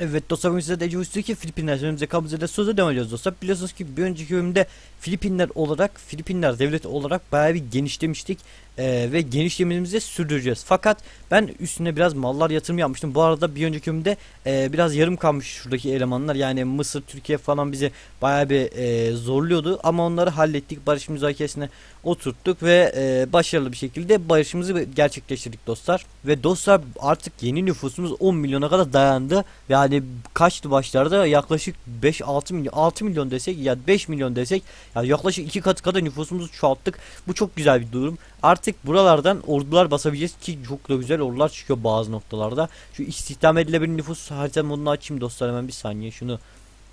Evet dostlar bugün size de Ece Filipinler önümüze kabzede sözü devam ediyoruz dostlar. Biliyorsunuz ki bir önceki bölümde Filipinler olarak Filipinler devleti olarak bayağı bir genişlemiştik. Ee, ve genişlememizi sürdüreceğiz. Fakat ben üstüne biraz mallar yatırım yapmıştım. Bu arada bir önceki bölümde e, biraz yarım kalmış şuradaki elemanlar. Yani Mısır, Türkiye falan bizi bayağı bir e, zorluyordu. Ama onları hallettik. Barış müzakeresine oturttuk ve e, başarılı bir şekilde barışımızı gerçekleştirdik dostlar. Ve dostlar artık yeni nüfusumuz 10 milyona kadar dayandı. Yani kaçtı başlarda yaklaşık 5-6 milyon 6 milyon desek ya 5 milyon desek ya yaklaşık iki katı kadar nüfusumuzu çoğalttık. Bu çok güzel bir durum. Artık buralardan ordular basabileceğiz ki çok da güzel ordular çıkıyor bazı noktalarda. Şu istihdam edilebilir nüfus harita modunu açayım dostlar hemen bir saniye şunu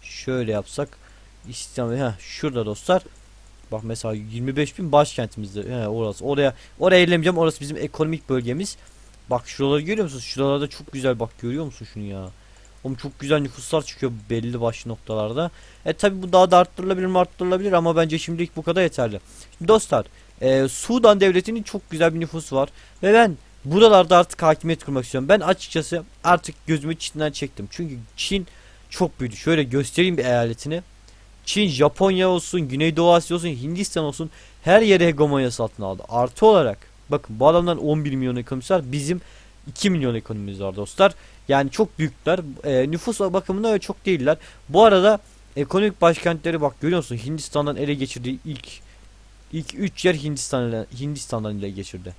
şöyle yapsak. İstihdam heh, şurada dostlar. Bak mesela 25 bin başkentimizde. He, orası. Oraya oraya ellemeyeceğim. Orası bizim ekonomik bölgemiz. Bak şuraları görüyor musunuz? Şuralarda çok güzel bak görüyor musun şunu ya? Oğlum çok güzel nüfuslar çıkıyor belli başlı noktalarda. E tabi bu daha da arttırılabilir mi arttırılabilir ama bence şimdilik bu kadar yeterli. Şimdi dostlar e, Sudan devletinin çok güzel bir nüfusu var. Ve ben buralarda artık hakimiyet kurmak istiyorum. Ben açıkçası artık gözümü Çin'den çektim. Çünkü Çin çok büyüdü. Şöyle göstereyim bir eyaletini. Çin, Japonya olsun, Güneydoğu Asya olsun, Hindistan olsun her yere hegemonyası altına aldı. Artı olarak bakın bu adamların 11 milyon ekonomisi var. Bizim 2 milyon ekonomimiz var dostlar. Yani çok büyükler. E, nüfus bakımından öyle çok değiller. Bu arada ekonomik başkentleri bak görüyor musun? Hindistan'dan ele geçirdiği ilk ilk 3 yer Hindistan ile, Hindistan'dan ele geçirdi.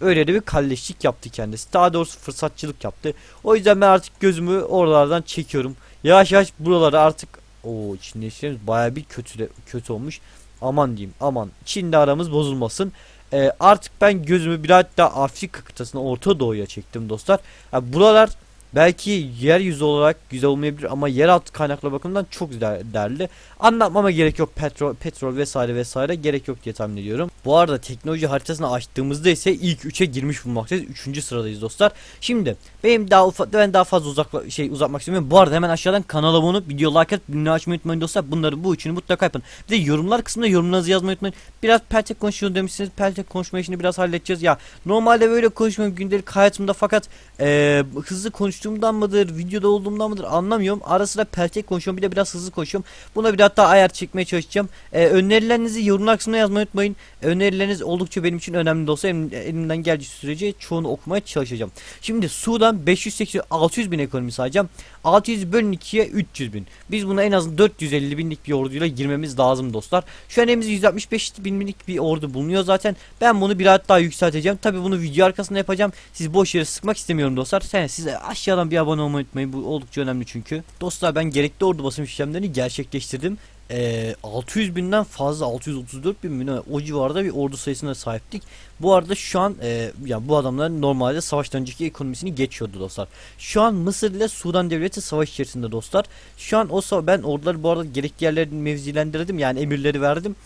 Öyle de bir kalleşlik yaptı kendisi. Daha doğrusu fırsatçılık yaptı. O yüzden ben artık gözümü oralardan çekiyorum. Yavaş yavaş buralara artık o Çin'le işlerimiz baya bir kötü kötü olmuş. Aman diyeyim aman. Çin'de aramız bozulmasın. Ee, artık ben gözümü biraz daha Afrika kıtasına Orta Doğu'ya çektim dostlar. Yani buralar belki yeryüzü olarak güzel olmayabilir ama yeraltı kaynakları bakımından çok değerli. Anlatmama gerek yok petrol, petrol vesaire vesaire gerek yok diye tahmin ediyorum. Bu arada teknoloji haritasını açtığımızda ise ilk 3'e girmiş bulunmaktayız. 3. sıradayız dostlar. Şimdi benim daha ufak ben daha fazla uzakla şey uzatmak istemiyorum. Bu arada hemen aşağıdan kanala abone olup video like atıp bildirim açmayı unutmayın dostlar. Bunları bu üçünü mutlaka yapın. Bir de yorumlar kısmında yorumlarınızı yazmayı unutmayın. Biraz peltek konuşuyor demişsiniz. Peltek konuşma işini biraz halledeceğiz. Ya normalde böyle konuşmuyorum gündelik hayatımda fakat eee, hızlı konuştuğumdan mıdır, videoda olduğumdan mıdır anlamıyorum. Ara sıra peltek konuşuyorum bir de biraz hızlı konuşuyorum. Buna biraz daha ayar çekmeye çalışacağım. Eee, önerilerinizi yorumlar kısmına yazmayı unutmayın. Önerileriniz oldukça benim için önemli de olsa elim- elimden geldiği sürece çoğunu okumaya çalışacağım. Şimdi Sudan 580 600 bin ekonomi sayacağım. 600 bölün 2'ye 300 bin. Biz buna en az 450 binlik bir orduyla girmemiz lazım dostlar. Şu an elimizde 165 binlik bir ordu bulunuyor zaten. Ben bunu biraz daha yükselteceğim. Tabi bunu video arkasında yapacağım. Siz boş yere sıkmak istemiyorum dostlar. Sen size aşağıdan bir abone olmayı unutmayın. Bu oldukça önemli çünkü. Dostlar ben gerekli ordu basım işlemlerini gerçekleştirdim. Ee, 600 binden fazla 634 bin mi ne? o civarda bir ordu sayısına sahiptik. Bu arada şu an e, ya bu adamlar normalde savaştan önceki ekonomisini geçiyordu dostlar. Şu an Mısır ile Sudan devleti savaş içerisinde dostlar. Şu an o ben orduları bu arada gerekli yerlere mevzilendirdim yani emirleri verdim.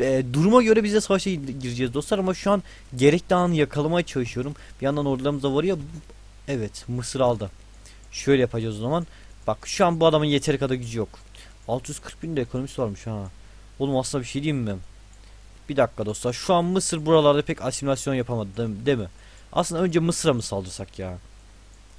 E, duruma göre biz de savaşa gireceğiz dostlar ama şu an gerekli anı yakalamaya çalışıyorum. Bir yandan ordularımız da var ya. Evet Mısır aldı. Şöyle yapacağız o zaman. Bak şu an bu adamın yeteri kadar gücü yok. 640 bin de ekonomisi varmış ha. Oğlum aslında bir şey diyeyim mi? Bir dakika dostlar. Şu an Mısır buralarda pek asimilasyon yapamadı değil mi? Aslında önce Mısır'a mı saldırsak ya?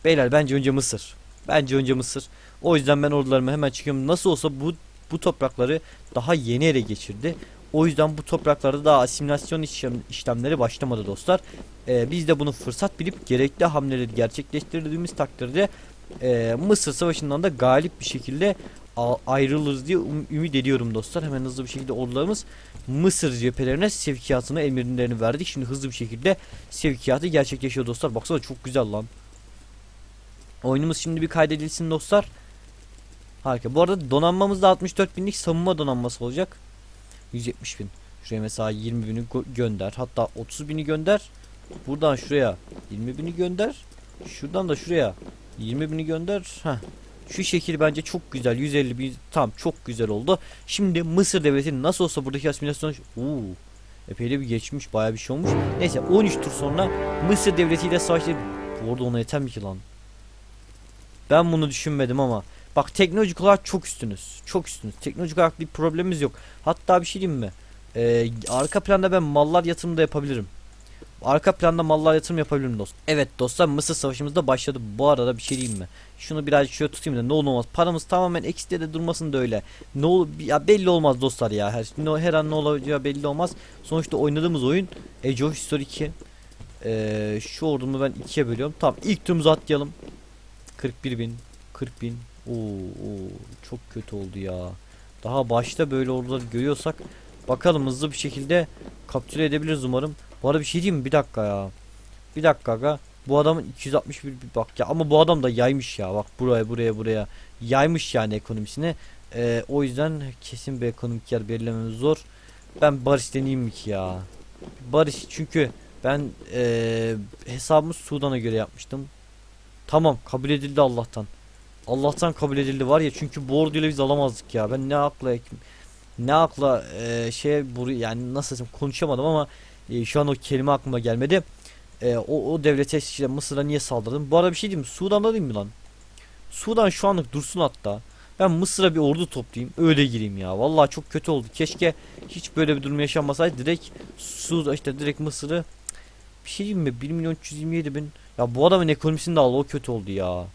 Beyler bence önce Mısır. Bence önce Mısır. O yüzden ben ordularımı hemen çıkıyorum. Nasıl olsa bu bu toprakları daha yeni ele geçirdi. O yüzden bu topraklarda daha asimilasyon işlem- işlemleri başlamadı dostlar. Ee, biz de bunu fırsat bilip gerekli hamleleri gerçekleştirdiğimiz takdirde e, Mısır Savaşı'ndan da galip bir şekilde ayrılırız diye um- ümit ediyorum dostlar. Hemen hızlı bir şekilde ordularımız Mısır cephelerine sevkiyatını emirlerini verdik. Şimdi hızlı bir şekilde sevkiyatı gerçekleşiyor dostlar. Baksana çok güzel lan. Oyunumuz şimdi bir kaydedilsin dostlar. Harika. Bu arada donanmamız da 64 binlik savunma donanması olacak. 170 bin. Şuraya mesela 20 bini gönder. Hatta 30 bini gönder. Buradan şuraya 20 bini gönder. Şuradan da şuraya 20 bini gönder. Heh. Şu şekil bence çok güzel. 150 bin tam çok güzel oldu. Şimdi Mısır devletinin nasıl olsa buradaki asimilasyon Uuu. Epey de bir geçmiş. Bayağı bir şey olmuş. Neyse 13 tur sonra Mısır devletiyle savaştı. Bu arada ona yeter mi ki lan? Ben bunu düşünmedim ama. Bak teknolojik olarak çok üstünüz. Çok üstünüz. Teknolojik olarak bir problemimiz yok. Hatta bir şey diyeyim mi? Ee, arka planda ben mallar yatırımı da yapabilirim. arka planda mallar yatırım yapabilirim dostlar. Evet dostlar Mısır savaşımız da başladı. Bu arada bir şey diyeyim mi? Şunu birazcık şöyle tutayım da ne olur olmaz. Paramız tamamen ekside de durmasın da öyle. Ne olur ya belli olmaz dostlar ya. Her, ne, her an ne olacağı belli olmaz. Sonuçta oynadığımız oyun Age of History 2. Ee, şu ordumu ben ikiye bölüyorum. Tamam ilk turumuzu atlayalım. 41 bin. 40 bin. Oo, çok kötü oldu ya. Daha başta böyle orduları görüyorsak bakalım hızlı bir şekilde kaptüre edebiliriz umarım. Bu arada bir şey diyeyim mi? Bir dakika ya. Bir dakika aga. Bu adamın 261 bir bak ya ama bu adam da yaymış ya. Bak buraya buraya buraya yaymış yani ekonomisini. Ee, o yüzden kesin bir ekonomik yer belirlememiz zor. Ben barış deneyeyim ki ya? Barış çünkü ben ee, hesabımı Sudan'a göre yapmıştım. Tamam kabul edildi Allah'tan. Allah'tan kabul edildi var ya çünkü bu orduyla biz alamazdık ya. Ben ne akla ne akla e, şey bu yani nasıl desem konuşamadım ama e, şu an o kelime aklıma gelmedi. E, o, o devlete işte Mısır'a niye saldırdım? Bu arada bir şey diyeyim? Sudan'da değil mi lan? Sudan şu anlık dursun hatta. Ben Mısır'a bir ordu toplayayım. Öyle gireyim ya. Vallahi çok kötü oldu. Keşke hiç böyle bir durum yaşanmasaydı. Direkt Sudan işte direkt Mısır'ı bir şey diyeyim mi? 1 milyon 327 bin. Ya bu adamın ekonomisini de al. O kötü oldu ya.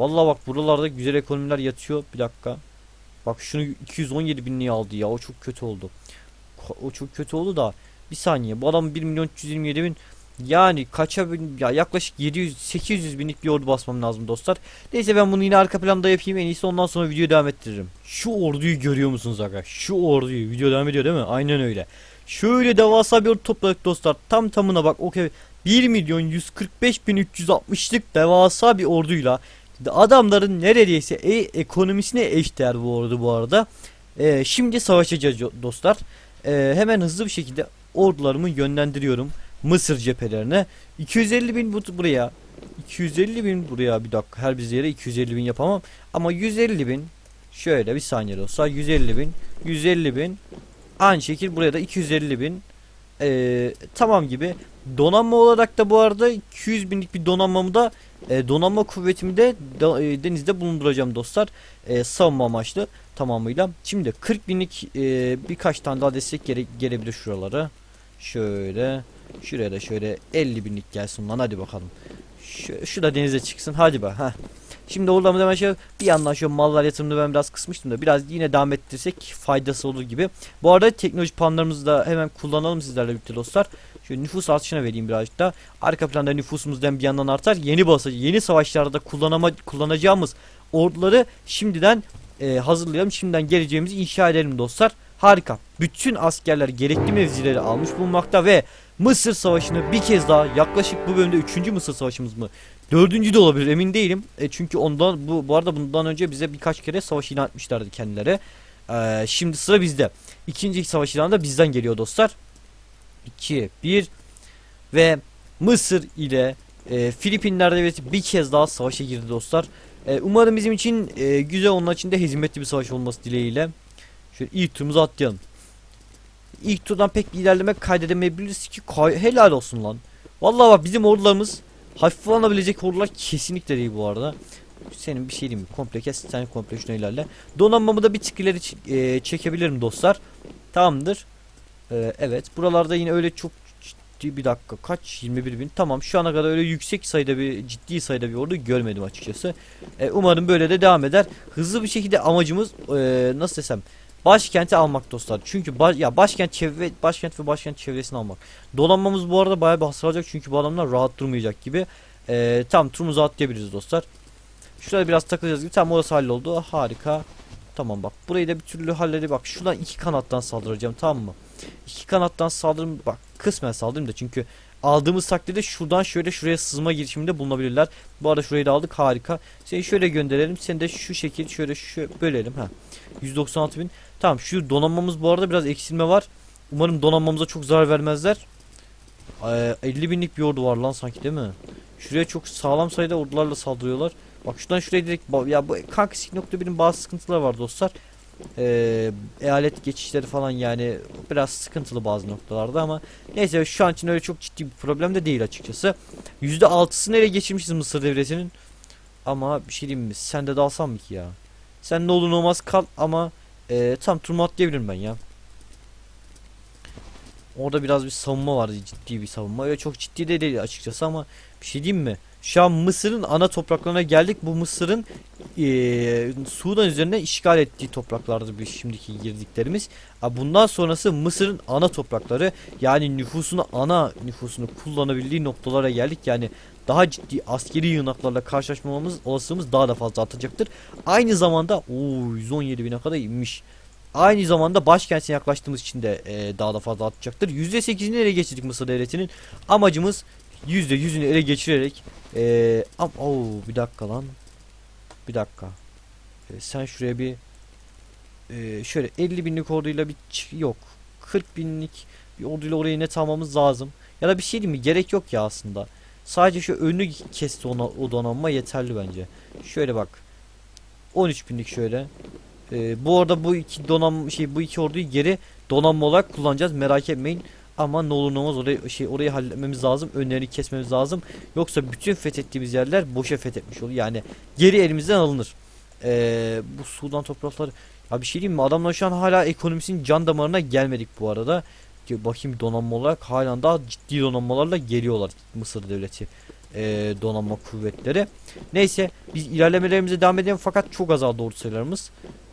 Vallahi bak buralarda güzel ekonomiler yatıyor. Bir dakika. Bak şunu 217 binliğe aldı ya. O çok kötü oldu. O çok kötü oldu da. Bir saniye. Bu adam 1 milyon 327 bin. Yani kaça bin ya yaklaşık 700 800 binlik bir ordu basmam lazım dostlar. Neyse ben bunu yine arka planda yapayım en iyisi ondan sonra videoyu devam ettiririm. Şu orduyu görüyor musunuz aga? Şu orduyu video devam ediyor değil mi? Aynen öyle. Şöyle devasa bir ordu topladık dostlar. Tam tamına bak okey. 1 milyon 145 bin 360'lık devasa bir orduyla adamların neredeyse e ekonomisine eşdeğer bu ordu bu arada. Ee, şimdi savaşacağız dostlar. Ee, hemen hızlı bir şekilde ordularımı yönlendiriyorum. Mısır cephelerine. 250 bin bu buraya. 250 bin buraya bir dakika. Her bir yere 250 bin yapamam. Ama 150 bin. Şöyle bir saniye olsa 150 bin. 150 bin. Aynı şekil buraya da 250 bin. Ee, tamam gibi. Donanma olarak da bu arada 200 binlik bir donanmamı da e, donanma kuvvetimi de da- e, denizde bulunduracağım dostlar. E, savunma amaçlı tamamıyla. Şimdi 40 binlik e, birkaç tane daha destek gere- gelebilir şuralara. Şöyle. Şuraya da şöyle 50 binlik gelsin lan hadi bakalım. Şu, şu da denize çıksın hadi be. Heh. Şimdi oradan hemen şey bir yandan şu mallar yatırımını ben biraz kısmıştım da biraz yine devam ettirsek faydası olur gibi. Bu arada teknoloji puanlarımızı da hemen kullanalım sizlerle birlikte dostlar. Şöyle nüfus artışına vereyim birazcık da. Arka planda nüfusumuzdan bir yandan artar. Yeni basacı, yeni savaşlarda kullanama, kullanacağımız orduları şimdiden e, hazırlayalım. Şimdiden geleceğimizi inşa edelim dostlar. Harika. Bütün askerler gerekli mevzileri almış bulunmakta ve Mısır Savaşı'nı bir kez daha yaklaşık bu bölümde 3. Mısır Savaşımız mı? Dördüncü de olabilir emin değilim. E, çünkü ondan bu bu arada bundan önce bize birkaç kere savaş ilan etmişlerdi kendileri. E, şimdi sıra bizde. İkinci savaş ilanı da bizden geliyor dostlar. 2 1 ve Mısır ile e, Filipinler devleti bir kez daha savaşa girdi dostlar. E, umarım bizim için e, güzel onun için de hizmetli bir savaş olması dileğiyle. Şöyle ilk turumuzu atlayalım. İlk turdan pek bir ilerleme kaydedemeyebiliriz ki kay- helal olsun lan. Vallahi bak bizim ordularımız hafife alınabilecek ordular kesinlikle değil bu arada. Senin bir şey diyeyim mi? Komple kes sen komple şuna ilerle. Donanmamı da bir tık ileri e, çekebilirim dostlar. Tamamdır. Ee, evet. Buralarda yine öyle çok ciddi bir dakika. Kaç? 21 bin. Tamam. Şu ana kadar öyle yüksek sayıda bir ciddi sayıda bir ordu görmedim açıkçası. Ee, umarım böyle de devam eder. Hızlı bir şekilde amacımız ee, nasıl desem başkenti almak dostlar. Çünkü ba- ya başkent çevre başkent ve başkent çevresini almak. Dolanmamız bu arada bayağı bir hasar alacak. Çünkü bu adamlar rahat durmayacak gibi. Ee, tam turumuzu atlayabiliriz dostlar. Şurada biraz takılacağız gibi. Tam orası halloldu. Harika tamam bak burayı da bir türlü halledip bak şuradan iki kanattan saldıracağım tamam mı İki kanattan saldırım bak kısmen saldırım da çünkü aldığımız takdirde şuradan şöyle şuraya sızma girişiminde bulunabilirler. Bu arada şurayı da aldık harika. Seni şöyle gönderelim. Seni de şu şekil şöyle şu bölelim ha. 196 bin. Tamam şu donanmamız bu arada biraz eksilme var. Umarım donanmamıza çok zarar vermezler. Ee, 50 binlik bir ordu var lan sanki değil mi? Şuraya çok sağlam sayıda ordularla saldırıyorlar. Bak şuradan şuraya direkt ya bu kanka 2.1'in bazı sıkıntıları var dostlar. Ee, eyalet geçişleri falan yani biraz sıkıntılı bazı noktalarda ama neyse şu an için öyle çok ciddi bir problem de değil açıkçası. %6'sını ele geçirmişiz Mısır devletinin. Ama bir şey diyeyim mi? Sen de dalsam mı ki ya? Sen ne olur ne olmaz kal ama e, tam turma atlayabilirim ben ya. Orada biraz bir savunma vardı ciddi bir savunma. Öyle çok ciddi de değil açıkçası ama bir şey diyeyim mi? Şu an Mısır'ın ana topraklarına geldik. Bu Mısır'ın eee Sudan üzerine işgal ettiği topraklardı bir şimdiki girdiklerimiz. Bundan sonrası Mısır'ın ana toprakları yani nüfusunu ana nüfusunu kullanabildiği noktalara geldik. Yani daha ciddi askeri yığınaklarla karşılaşmamamız olasılığımız daha da fazla artacaktır. Aynı zamanda o 117 bine kadar inmiş. Aynı zamanda başkentine yaklaştığımız için de e, daha da fazla artacaktır. %8'ini ele geçirdik Mısır devletinin. Amacımız %100'ünü ele geçirerek e, am oo, bir dakika lan. Bir dakika. E, sen şuraya bir e, şöyle 50 binlik orduyla bir yok. 40 binlik bir orduyla orayı net almamız lazım. Ya da bir şey değil mi? Gerek yok ya aslında. Sadece şu önünü kesti ona o donanma yeterli bence. Şöyle bak. 13 binlik şöyle. Ee, bu arada bu iki donanma şey bu iki orduyu geri donanma olarak kullanacağız. Merak etmeyin. Ama ne olur ne olmaz orayı şey orayı halletmemiz lazım. Önlerini kesmemiz lazım. Yoksa bütün fethettiğimiz yerler boşa fethetmiş olur. Yani geri elimizden alınır. Ee, bu Sudan toprakları ya bir şey diyeyim mi? Adamlar şu an hala ekonomisinin can damarına gelmedik bu arada. Bakayım donanma olarak halen daha ciddi donanmalarla geliyorlar Mısır devleti ee, donanma kuvvetleri. Neyse biz ilerlemelerimize devam edelim fakat çok azaldı ordu sayılarımız.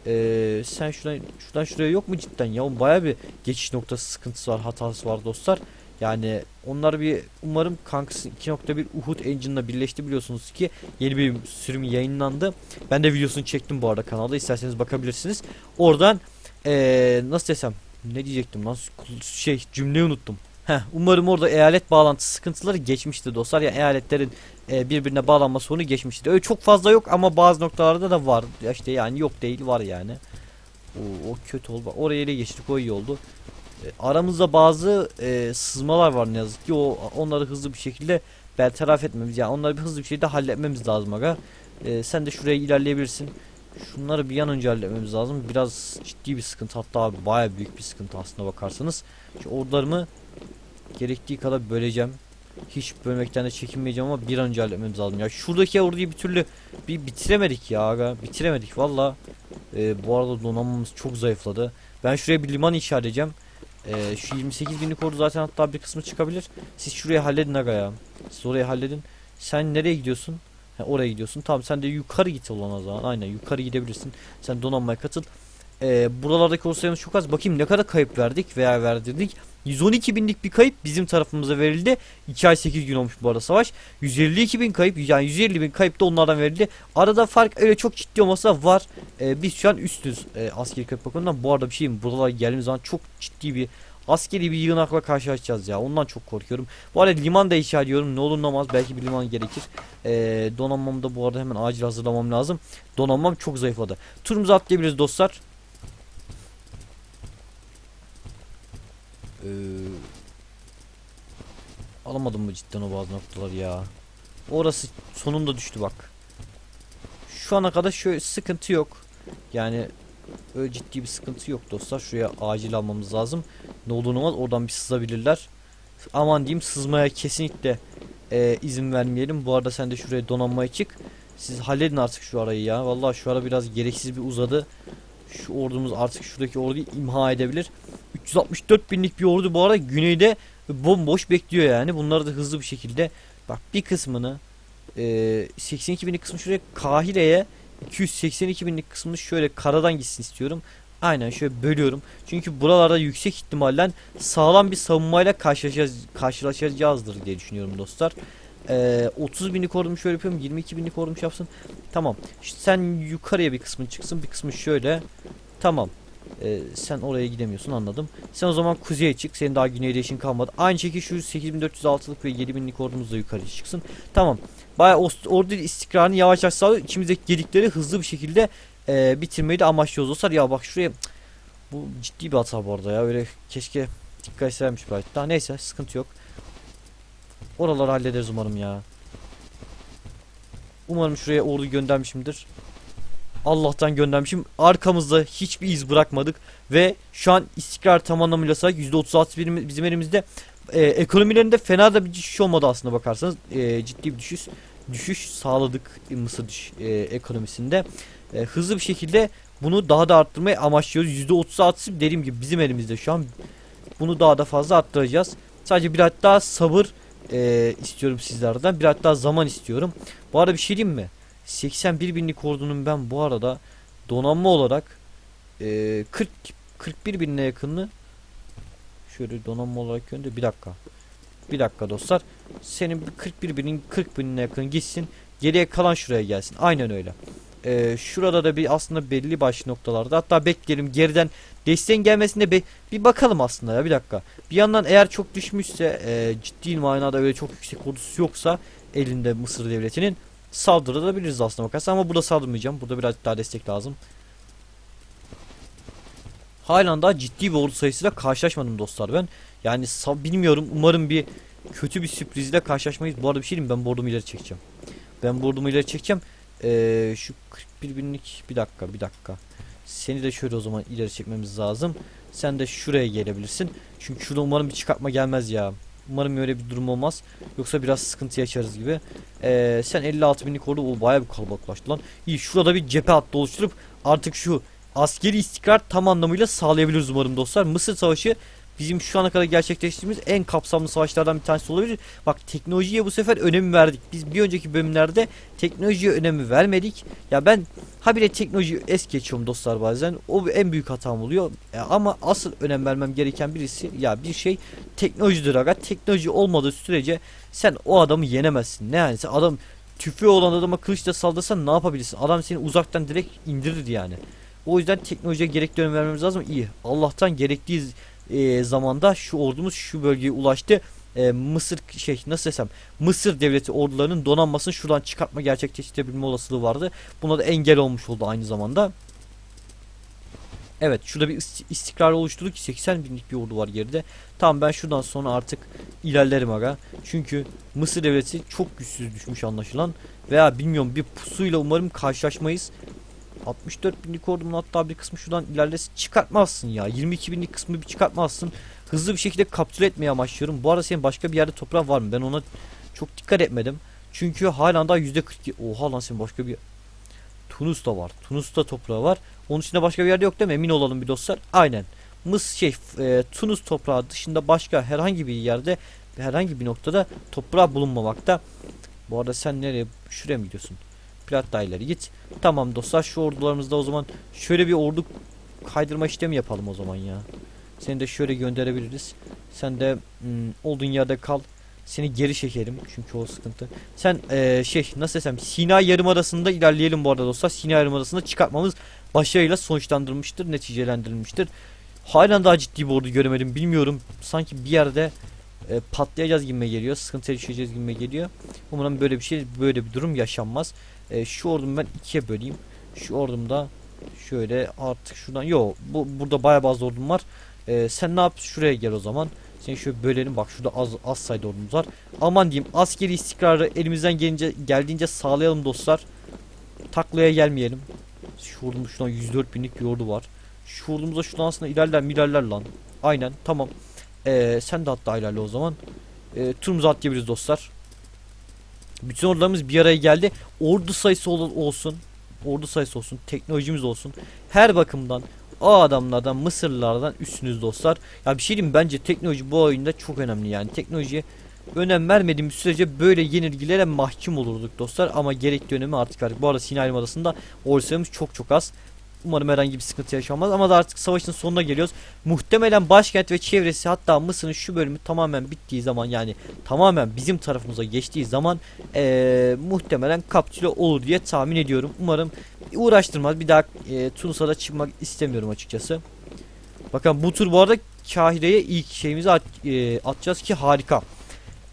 Ee, sen şuradan şuradan şuraya yok mu cidden ya? Baya bir geçiş noktası sıkıntısı var, hatası var dostlar. Yani onlar bir umarım kankası 2.1 Uhud Engine'la birleşti biliyorsunuz ki yeni bir sürüm yayınlandı. Ben de videosunu çektim bu arada kanalda isterseniz bakabilirsiniz. Oradan ee, nasıl desem ne diyecektim lan şey cümleyi unuttum. Heh, umarım orada eyalet bağlantısı sıkıntıları geçmişti dostlar. Ya eyaletlerin e, birbirine bağlanma sorunu geçmişti. Öyle çok fazla yok ama bazı noktalarda da var. Ya işte yani yok değil var yani. Oo, o kötü oldu. Oraya ele geçtik o iyi oldu. E, aramızda bazı e, sızmalar var ne yazık ki. O onları hızlı bir şekilde bertaraf etmemiz yani onları bir hızlı bir şekilde halletmemiz lazım aga. E, sen de şuraya ilerleyebilirsin. Şunları bir an önce halletmemiz lazım. Biraz ciddi bir sıkıntı hatta baya büyük bir sıkıntı aslında bakarsanız. Şu ordularımı gerektiği kadar böleceğim. Hiç bölmekten de çekinmeyeceğim ama bir an önce halletmemiz lazım. Ya şuradaki orduyu bir türlü bir bitiremedik ya aga. Bitiremedik valla. Ee, bu arada donanmamız çok zayıfladı. Ben şuraya bir liman inşa edeceğim. Ee, şu 28 binlik ordu zaten hatta bir kısmı çıkabilir. Siz şurayı halledin aga ya. Siz orayı halledin. Sen nereye gidiyorsun? Ha, oraya gidiyorsun. Tamam sen de yukarı git olan o zaman. Aynen yukarı gidebilirsin. Sen donanmaya katıl. Ee, buralardaki ordu sayımız çok az. Bakayım ne kadar kayıp verdik veya verdirdik. 112 binlik bir kayıp bizim tarafımıza verildi. 2 ay 8 gün olmuş bu arada savaş. 152 bin kayıp yani 150 bin kayıp da onlardan verildi. Arada fark öyle çok ciddi olmasa var. Ee, biz şu an üstüz e, askeri kayıp bakımından. Bu arada bir şeyim buralara geldiğimiz zaman çok ciddi bir askeri bir yığınakla karşılaşacağız ya. Ondan çok korkuyorum. Bu arada liman da inşa ediyorum. Ne olur ne olmaz belki bir liman gerekir. Ee, donanmamı da bu arada hemen acil hazırlamam lazım. Donanmam çok zayıfladı. Turumuzu atlayabiliriz dostlar. Ee, alamadım mı cidden o bazı noktalar ya. Orası sonunda düştü bak. Şu ana kadar şöyle sıkıntı yok. Yani öyle ciddi bir sıkıntı yok dostlar. Şuraya acil almamız lazım. Ne olur olmaz oradan bir sızabilirler. Aman diyeyim sızmaya kesinlikle e, izin vermeyelim. Bu arada sen de şuraya donanmaya çık. Siz halledin artık şu arayı ya. Vallahi şu ara biraz gereksiz bir uzadı. Şu ordumuz artık şuradaki orduyu imha edebilir. 364 binlik bir ordu bu arada güneyde bomboş bekliyor yani. Bunları da hızlı bir şekilde bak bir kısmını e, 82 binlik kısmı şuraya Kahire'ye 282 binlik kısmını şöyle karadan gitsin istiyorum. Aynen şöyle bölüyorum. Çünkü buralarda yüksek ihtimalle sağlam bir savunmayla karşılaşacağız, karşılaşacağızdır diye düşünüyorum dostlar. Ee, 30 binlik ordum şöyle yapıyorum. 22 binlik ordum şey yapsın. Tamam. İşte sen yukarıya bir kısmı çıksın. Bir kısmı şöyle. Tamam. Ee, sen oraya gidemiyorsun anladım. Sen o zaman kuzeye çık. Senin daha güneyde işin kalmadı. Aynı şekilde şu 8406'lık ve 7000'lik ordumuz da yukarıya çıksın. Tamam. Bayağı ordu istikrarını yavaş yavaş sağlıyor. İçimizdeki gedikleri hızlı bir şekilde e, bitirmeyi de amaçlıyoruz dostlar. Ya bak şuraya bu ciddi bir hata bu arada ya. Öyle keşke dikkat edermiş belki. Daha neyse sıkıntı yok. Oraları hallederiz umarım ya. Umarım şuraya ordu göndermişimdir. Allah'tan göndermişim. Arkamızda hiçbir iz bırakmadık ve şu an istikrar tam anlamıyla sahip %36 birim- bizim elimizde. Ee, ekonomilerinde fena da bir düşüş olmadı aslında bakarsanız. Ee, ciddi bir düşüş düşüş sağladık Mısır düş- e, ekonomisinde. Ee, hızlı bir şekilde bunu daha da arttırmayı amaçlıyoruz. %36'sı dediğim gibi bizim elimizde şu an. Bunu daha da fazla arttıracağız. Sadece biraz daha sabır e, istiyorum sizlerden. Biraz daha zaman istiyorum. Bu arada bir şey diyeyim mi? 81 binlik ordunun ben bu arada donanma olarak e, 40 41 binine yakınını şöyle donanma olarak gönder bir dakika. Bir dakika dostlar. Senin 41 binin 40 binine yakın gitsin. Geriye kalan şuraya gelsin. Aynen öyle. Ee, şurada da bir aslında belli başlı noktalarda. Hatta bekleyelim geriden desteğin gelmesinde be- bir bakalım aslında ya bir dakika. Bir yandan eğer çok düşmüşse e, ciddi manada öyle çok yüksek ordusu yoksa elinde Mısır devletinin saldırabiliriz aslında bakarsan ama burada saldırmayacağım. Burada biraz daha destek lazım. Halen daha ciddi bir ordu sayısıyla karşılaşmadım dostlar ben. Yani bilmiyorum umarım bir kötü bir sürprizle karşılaşmayız. Bu arada bir şey diyeyim ben bu ordumu ileri çekeceğim. Ben bu ordumu ileri çekeceğim. Ee, şu 41 binlik bir dakika bir dakika. Seni de şöyle o zaman ileri çekmemiz lazım. Sen de şuraya gelebilirsin. Çünkü şurada umarım bir çıkartma gelmez ya. Umarım öyle bir durum olmaz. Yoksa biraz sıkıntı yaşarız gibi. Ee, sen 56 binlik ordu o bayağı bir kalabalıklaştı lan. İyi şurada bir cephe hattı oluşturup artık şu askeri istikrar tam anlamıyla sağlayabiliriz umarım dostlar. Mısır Savaşı bizim şu ana kadar gerçekleştirdiğimiz en kapsamlı savaşlardan bir tanesi olabilir. Bak teknolojiye bu sefer önem verdik. Biz bir önceki bölümlerde teknolojiye önemi vermedik. Ya ben habire teknolojiyi es geçiyorum dostlar bazen. O en büyük hatam oluyor. Ya ama asıl önem vermem gereken birisi ya bir şey teknolojidir aga. Teknoloji olmadığı sürece sen o adamı yenemezsin. Ne yani sen adam tüfeği olan adama kılıçla saldırsan ne yapabilirsin? Adam seni uzaktan direkt indirir yani. O yüzden teknolojiye gerekli önem vermemiz lazım. İyi. Allah'tan gerektiği e, zamanda şu ordumuz şu bölgeye ulaştı. E, Mısır şey nasıl desem Mısır devleti ordularının donanmasını şuradan çıkartma gerçekleştirebilme olasılığı vardı. Buna da engel olmuş oldu aynı zamanda. Evet şurada bir ist- istikrar oluşturduk ki 80 binlik bir ordu var geride. Tamam ben şuradan sonra artık ilerlerim aga. Çünkü Mısır devleti çok güçsüz düşmüş anlaşılan. Veya bilmiyorum bir pusuyla umarım karşılaşmayız. 64 binlik ordumun hatta bir kısmı şuradan ilerlesin çıkartmazsın ya. 22 binlik kısmı bir çıkartmazsın. Hızlı bir şekilde kapitüle etmeye amaçlıyorum. Bu arada senin başka bir yerde toprağın var mı? Ben ona çok dikkat etmedim. Çünkü hala daha %40 oha lan senin başka bir Tunus da var. Tunus'ta toprağı var. Onun içinde başka bir yerde yok değil mi? Emin olalım bir dostlar. Aynen. Mıs şey e, Tunus toprağı dışında başka herhangi bir yerde herhangi bir noktada toprağı bulunmamakta. Bu arada sen nereye? Şuraya mı gidiyorsun? Plat daha ileri git. Tamam dostlar şu ordularımızda o zaman şöyle bir ordu kaydırma işlemi yapalım o zaman ya. Seni de şöyle gönderebiliriz. Sen de hmm, olduğun yerde kal. Seni geri çekelim çünkü o sıkıntı. Sen eee, şey nasıl desem Sina Yarımadası'nda ilerleyelim bu arada dostlar. Sina Yarımadası'nda çıkartmamız başarıyla sonuçlandırılmıştır, neticelendirilmiştir. Halen daha ciddi bir ordu göremedim bilmiyorum. Sanki bir yerde e, patlayacağız gibi geliyor. Sıkıntıya düşeceğiz gibi geliyor. Umarım böyle bir şey, böyle bir durum yaşanmaz. E, şu ordumu ben ikiye böleyim. Şu ordumda şöyle artık şuradan yo bu burada bayağı bazı ordum var. E, sen ne yap? Şuraya gel o zaman. Seni şöyle bölelim. Bak şurada az az sayıda ordumuz var. Aman diyeyim askeri istikrarı elimizden gelince geldiğince sağlayalım dostlar. Taklaya gelmeyelim. Şu ordumuz şuradan 104 binlik bir ordu var. Şu ordumuzda şuradan aslında ilerler mi ilerler lan. Aynen tamam. Ee, sen de hatta ilerle o zaman. Ee, turumuzu atlayabiliriz dostlar. Bütün ordularımız bir araya geldi. Ordu sayısı ol- olsun. Ordu sayısı olsun. Teknolojimiz olsun. Her bakımdan o adamlardan Mısırlılardan üstünüz dostlar. Ya bir şey diyeyim bence teknoloji bu oyunda çok önemli yani. Teknolojiye önem vermediğimiz sürece böyle yenilgilere mahkum olurduk dostlar. Ama gerekli önemi artık verdik. Bu arada Sinay Adası'nda ordu sayımız çok çok az. Umarım herhangi bir sıkıntı yaşanmaz ama artık savaşın sonuna geliyoruz. Muhtemelen başkent ve çevresi hatta Mısır'ın şu bölümü tamamen bittiği zaman yani tamamen bizim tarafımıza geçtiği zaman eee, muhtemelen kapitüle olur diye tahmin ediyorum. Umarım uğraştırmaz. Bir daha eee Tunus'a da çıkmak istemiyorum açıkçası. Bakın bu tur bu arada Kahire'ye ilk şeyimizi at, eee, atacağız ki harika.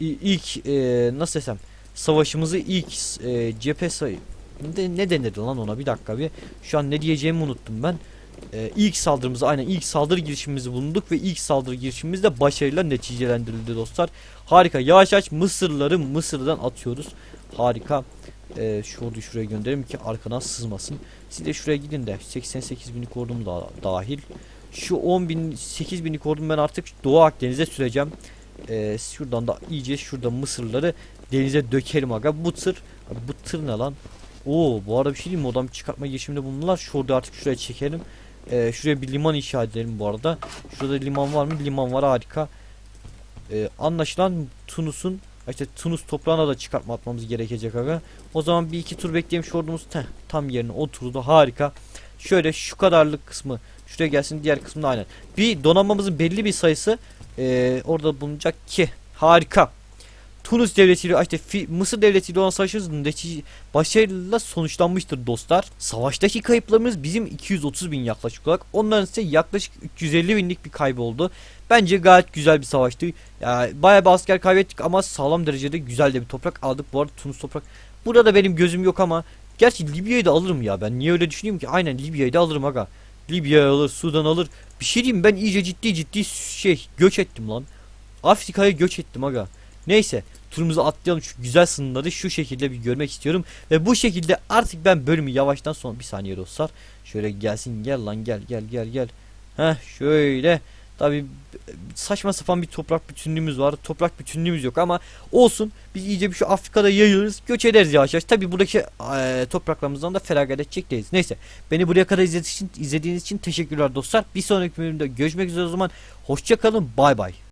İlk eee, nasıl desem savaşımızı ilk eee, cephe sayı ne, ne denirdi lan ona? Bir dakika bir. Şu an ne diyeceğimi unuttum ben. Ee, ilk saldırımızı aynen ilk saldırı girişimimizi bulunduk ve ilk saldırı girişimimiz de başarıyla neticelendirildi dostlar. Harika. Yavaş yavaş Mısırlıları Mısır'dan atıyoruz. Harika. Ee, şu orduyu şuraya gönderelim ki arkadan sızmasın. Siz de şuraya gidin de. 88 binlik ordum da dahil. Şu 10 bin 8 binlik ordumu ben artık Doğu Akdeniz'e süreceğim. Ee, şuradan da iyice şurada Mısırlıları denize dökelim aga. Bu tır bu tır ne lan Oo bu arada bir şey diyeyim mi? Odam çıkartma girişiminde bulundular. Şurada artık şuraya çekelim. Ee, şuraya bir liman inşa edelim bu arada. Şurada liman var mı? Liman var harika. Ee, anlaşılan Tunus'un işte Tunus toprağına da çıkartma atmamız gerekecek aga. O zaman bir iki tur beklemiş ordumuz tam yerine oturdu harika. Şöyle şu kadarlık kısmı şuraya gelsin diğer kısmı da aynen. Bir donanmamızın belli bir sayısı ee, orada bulunacak ki harika. Tunus devletiyle işte Mısır devletiyle olan savaşımız başarıyla sonuçlanmıştır dostlar. Savaştaki kayıplarımız bizim 230 bin yaklaşık olarak. Onların ise yaklaşık 350 binlik bir kaybı oldu. Bence gayet güzel bir savaştı. Yani bayağı bir asker kaybettik ama sağlam derecede güzel de bir toprak aldık. Bu arada Tunus toprak. Burada da benim gözüm yok ama gerçi Libya'yı da alırım ya. Ben niye öyle düşünüyorum ki? Aynen Libya'yı da alırım aga. Libya alır, Sudan alır. Bir şey diyeyim ben iyice ciddi ciddi şey göç ettim lan. Afrika'ya göç ettim aga. Neyse turumuzu atlayalım şu güzel sınırları şu şekilde bir görmek istiyorum. Ve bu şekilde artık ben bölümü yavaştan sonra bir saniye dostlar. Şöyle gelsin gel lan gel gel gel gel. Heh şöyle. Tabi saçma sapan bir toprak bütünlüğümüz var. Toprak bütünlüğümüz yok ama olsun. Biz iyice bir şu Afrika'da yayılırız. Göç ederiz yavaş yavaş. Tabi buradaki eee, topraklarımızdan da feragat edecek değiliz. Neyse. Beni buraya kadar izlediğiniz için, izlediğiniz için teşekkürler dostlar. Bir sonraki bölümde görüşmek üzere o zaman. Hoşça kalın. Bay bay.